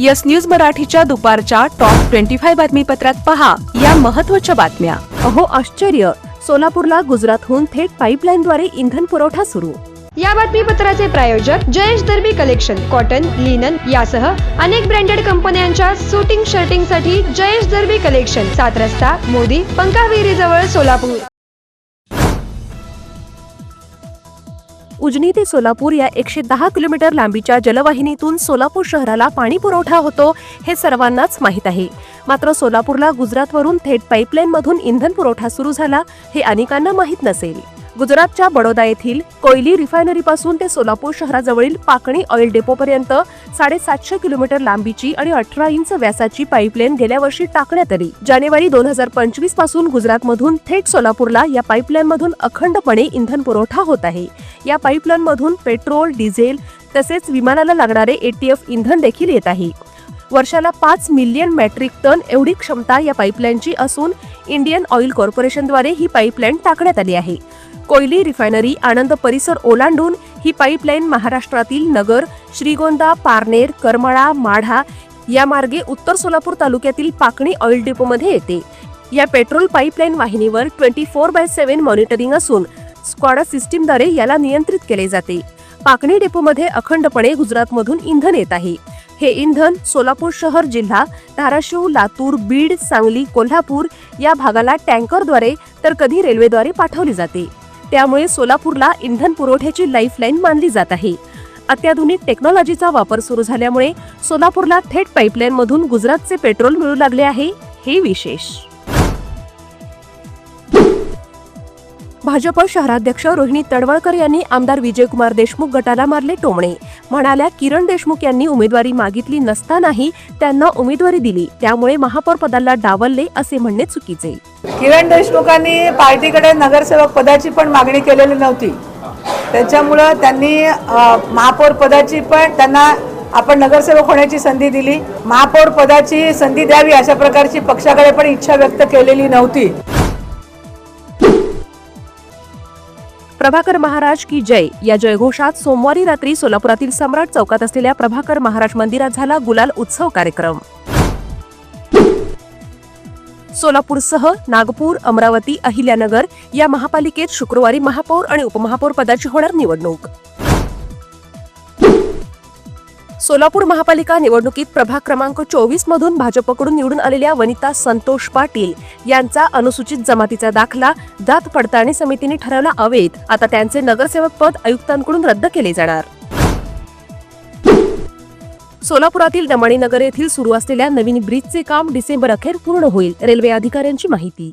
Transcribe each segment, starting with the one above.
Yes news मराठीच्या दुपारच्या top twenty five बातमीपत्रात पहा या महत्त्वाच्या बातम्या. अहो आश्चर्य. सोलापूरला गुजरातहून थेट पाईपलाईनद्वारे इंधन पुरवठा सुरू. या बातमीपत्राचे प्रायोजक Jayesh Derby collection cotton linen यासह अनेक ब्रँडेड कंपन्यांच्या सुटिंग शर्टिंगसाठी जयेश दर्बी कलेक्शन सात रस्ता मोदी पंकाविरी जवळ सोलापूर. उजनी ते सोलापूर या एकशे दहा किलोमीटर लांबीच्या जलवाहिनीतून सोलापूर शहराला पाणी पुरवठा होतो हे सर्वांनाच माहीत आहे. मात्र सोलापूरला गुजरातवरून थेट पाईपलाईनमधून इंधन पुरवठा सुरू झाला हे अनेकांना माहीत नसेल. गुजरातच्या बडोदा येथील कोयली रिफायनरीपासून ते सोलापूर शहराजवळील पाकणी ऑइल डेपोपर्यंत साडेसातशे किलोमीटर लांबीची आणि अठरा इंच व्यासाची पाईपलाईन गेल्या वर्षी टाकण्यात आली. जानेवारी दोन हजार पंचवीसपासून गुजरातमधून थेट सोलापूरला या पाईपलाईनमधून अखंडपणे इंधन पुरवठा होत आहे. या पाईपलाईनमधून पेट्रोल डिझेल तसेच विमानाला लागणारे एटीएफ इंधन देखील येत आहे. वर्षाला पाच मिलियन मॅट्रिक टन एवढी क्षमता या पाईपलाईनची असून इंडियन ऑइल कॉर्पोरेशनद्वारे ही पाईपलाईन टाकण्यात आली आहे. कोयली रिफायनरी आनंद परिसर ओलांडून ही पाईपलाईन महाराष्ट्रातील नगर श्रीगोंदा पारनेर करमळा माढा या मार्गे उत्तर सोलापूर तालुक्यातील पाकणी ऑइल डेपोमध्ये येते. या पेट्रोल पाईपलाईन वाहिनीवर twenty four by seven monitoring असून स्क्वॉडा सिस्टीमद्वारे याला नियंत्रित केले जाते. पाकणी डेपोमध्ये अखंडपणे गुजरातमधून इंधन येत आहे. हे इंधन सोलापूर शहर जिल्हा धाराशिव लातूर बीड सांगली कोल्हापूर या भागाला टँकरद्वारे तर कधी रेल्वेद्वारे पाठवले जाते. त्यामुळे सोलापूरला इंधन पुरवठ्याची लाईफलाईन मानली जात आहे. अत्याधुनिक टेक्नॉलॉजीचा वापर सुरू झाल्यामुळे सोलापूरला थेट पाईपलाईनमधून गुजरातचे पेट्रोल मिळू लागले आहे हे विशेष. भाजप शहराध्यक्ष रोहिणी तडवळकर यांनी आमदार विजयकुमार देशमुख गटाला मारले टोमणे. म्हणाल्या किरण देशमुख यांनी उमेदवारी मागितली नसतानाही त्यांना उमेदवारी दिली. त्यामुळे महापौर पदाला डावलले असे म्हणणे चुकीचे. किरण देशमुखांनी पार्टीकडे नगरसेवक पदाची पण मागणी केलेली नव्हती. त्याच्यामुळं त्यांनी महापौर पदाची पण त्यांना आपण नगरसेवक होण्याची संधी दिली. महापौर पदाची संधी द्यावी अशा प्रकारची पक्षाकडे पण इच्छा व्यक्त केलेली नव्हती. प्रभाकर महाराज की जय. या जयघोषात सोमवारी रात्री सोलापुरातील सम्राट चौकात असलेल्या प्रभाकर महाराज मंदिरात झाला गुलाल उत्सव कार्यक्रम. सोलापूरसह नागपूर अमरावती अहिल्यानगर या महापालिकेत शुक्रवारी महापौर आणि उपमहापौर पदाची होणार निवडणूक. सोलापूर महापालिका निवडणुकीत प्रभाग क्रमांक चोवीस मधून भाजपकडून निवडून आलेल्या वनिता संतोष पाटील यांचा अनुसूचित जमातीचा दाखला जात पडताळणी समितीने ठरवला अवैध. आता त्यांचे नगरसेवक पद आयुक्तांकडून रद्द केले जाणार. सोलापुरातील दमाणी नगर येथील सुरू असलेल्या नवीन ब्रिजचे काम डिसेंबर अखेर पूर्ण होईल. रेल्वे अधिकाऱ्यांची माहिती.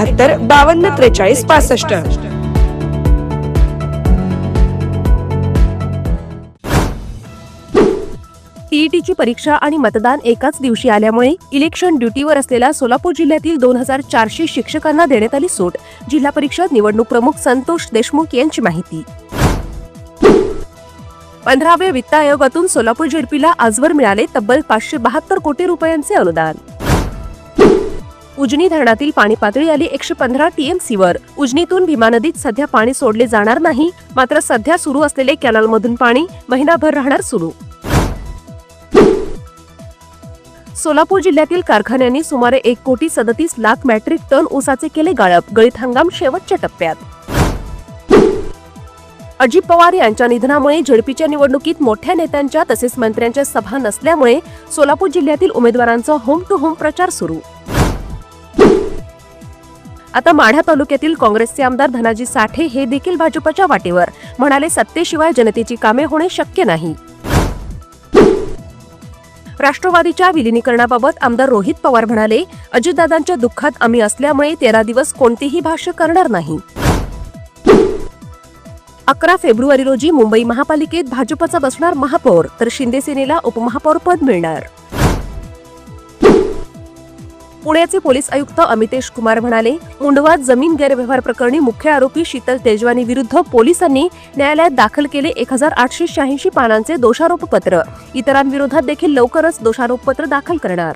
एकाहत्तर बावन्न त्रेचाळीस पासष्ट. टीईटीची परीक्षा आणि मतदान एकाच दिवशी आल्यामुळे इलेक्शन ड्युटीवर असलेल्या सोलापूर जिल्ह्यातील दोन हजार चारशे शिक्षकांना देण्यात आली सूट. जिल्हा परिषद निवडणूक प्रमुख संतोष देशमुख यांची माहिती. पंधराव्या वित्त आयोगातून सोलापूर झेडपीला आजवर मिळाले तब्बल पाचशे बहात्तर कोटी रुपयांचे अनुदान. उजनी धरणातील पाणी पातळी आली एकशे पंधरा टीएमसी वर. उजनीतून भीमा नदीत सध्या पाणी सोडले जाणार नाही मात्र सध्या सुरू असलेले कॅनलमधून पाणी महिनाभर राहणार सुरू. सोलापूर जिल्ह्यातील कारखान्यांनी सुमारे एक कोटी सदतीस लाख मॅट्रिक टन ऊसाचे केले गाळप गळीत हंगाम शेवटच्या टप्प्यात. अजित पवार यांच्या निधनामुळे झडपीच्या निवडणुकीत मोठ्या नेत्यांच्या तसेच मंत्र्यांच्या सभा नसल्यामुळे सोलापूर जिल्ह्यातील उमेदवारांचा होम टू होम प्रचार सुरू. आता माढा तालुक्यातील काँग्रेसचे आमदार धनाजी साठे हे देखील भाजपच्या वाटेवर. म्हणाले सत्तेशिवाय जनतेची कामे होणे शक्य नाही. राष्ट्रवादीच्या विलिनीकरणाबाबत आमदार रोहित पवार म्हणाले अजितदादांच्या दुःखात आम्ही असल्यामुळे तेरा दिवस कोणतेही भाष्य करणार नाही. अकरा फेब्रुवारी रोजी मुंबई महापालिकेत भाजपचा बसणार महापौर तर शिंदे सेनेला उपमहापौर पद मिळणार. पुण्याचे पोलीस आयुक्त अमितेश कुमार म्हणाले मुंडवात जमीन गैरव्यवहार प्रकरणी मुख्य आरोपी शीतल तेजवानी विरुद्ध पोलिसांनी न्यायालयात दाखल केले एक हजार आठशे शहाऐंशी पानांचे दोषारोपपत्र. इतरांविरोधात देखील लवकरच दोषारोपपत्र दाखल करणार.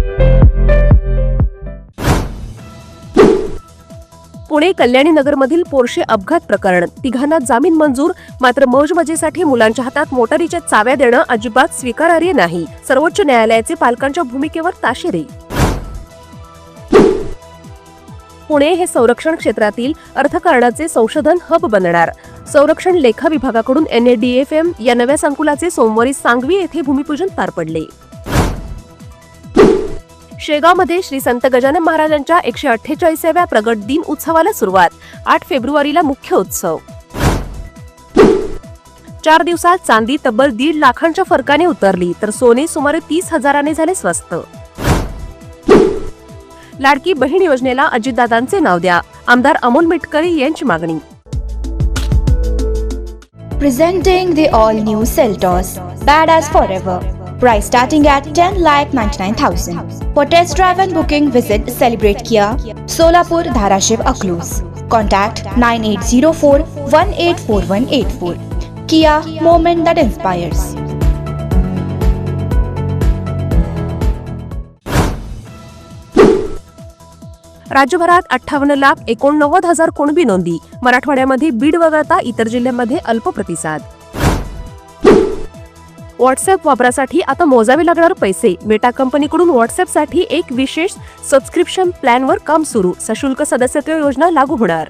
पुणे कल्याणी नगरमधील पोर्शे अपघात प्रकरण. तिघांना जामीन मंजूर मात्र मौजमजेसाठी मुलांच्या हातात मोटारीच्या चाव्या देणं अजिबात स्वीकारार्ह नाही. सर्वोच्च न्यायालयाचे पालकांच्या भूमिकेवर ताशेरे. पुणे हे संरक्षण क्षेत्रातील अर्थकारणाचे संशोधन हब बनणार. संरक्षण लेखा विभागाकडून एनएडीएफएम या नव्या संकुलाचे सोमवारी सांगवी येथे भूमिपूजन पार पडले. शेगावमध्ये श्री संत गजानन महाराजांच्या एकशे अठ्ठेचाळीसाव्या प्रगट दिन उत्सवाला सुरुवात. आठ फेब्रुवारीला मुख्य उत्सव. चार दिवसात चांदी तब्बल दीड लाखांच्या फरकाने उतरली तर सोने सुमारे तीस हजाराने झाले स्वस्त. लाडकी बहीण योजनेला अजितदादांचे नाव द्या. आमदार अमोल मिटकरी यांची मागणी. Presenting the all new Seltos bad as for ever Price starting at 10 lakh 99,000. For test drive and booking, visit Celebrate Kia, Solapur, Dharashiv, Aklus. Contact 9804 184184. Kia, moment that inspires. राज्यभरात अठ्ठावन्न लाख एकोणनव्वद हजार कुणबी नोंदी मराठवाड्यामध्ये बीड वगळता इतर जिल्ह्यांमध्ये अल्प प्रतिसाद व्हॉट्सअप वापरासाठी आता मोजावे लागणार पैसे. मेटा कंपनीकडून व्हॉट्सअपसाठी एक विशेष सबस्क्रिप्शन प्लॅनवर काम सुरू. सशुल्क सदस्यत्व योजना लागू होणार.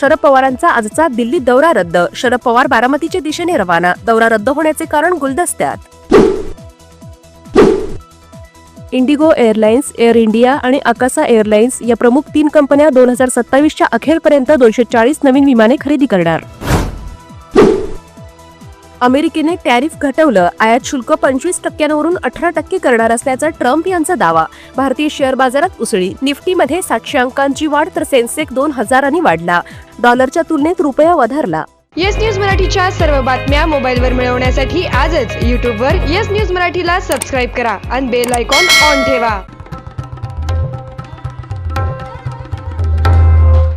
शरद पवारांचा आजचा दिल्ली दौरा रद्द. शरद पवार बारामतीच्या दिशेने रवाना. दौरा रद्द होण्याचे कारण गुलदस्त्यात. इंडिगो एअरलाइन्स एअर इंडिया आणि अकासा एअरलाइन्स या प्रमुख तीन कंपन्या दोन हजार सत्तावीसच्या अखेरपर्यंत दोनशे चाळीस नवीन विमाने खरेदी करणार. अमेरिकेने टॅरिफ घटवलं. आयात शुल्क पंचवीस टक्क्यांवरून अठरा टक्के करणार असल्याचा ट्रम्प यांचा दावा. भारतीय शेअर बाजारात उसळी. निफ्टीमध्ये सातशे अंकांची वाढ तर सेन्सेक दोन हजारांनी वाढला. डॉलरच्या तुलनेत रुपया वधारला. येस न्यूज मराठीच्या सर्व बातम्या मोबाईलवर मिळवण्यासाठी आजच यूट्यूबवर येस न्यूज मराठीला सबस्क्राईब करा आणि बेल आयकॉन ऑन ठेवा.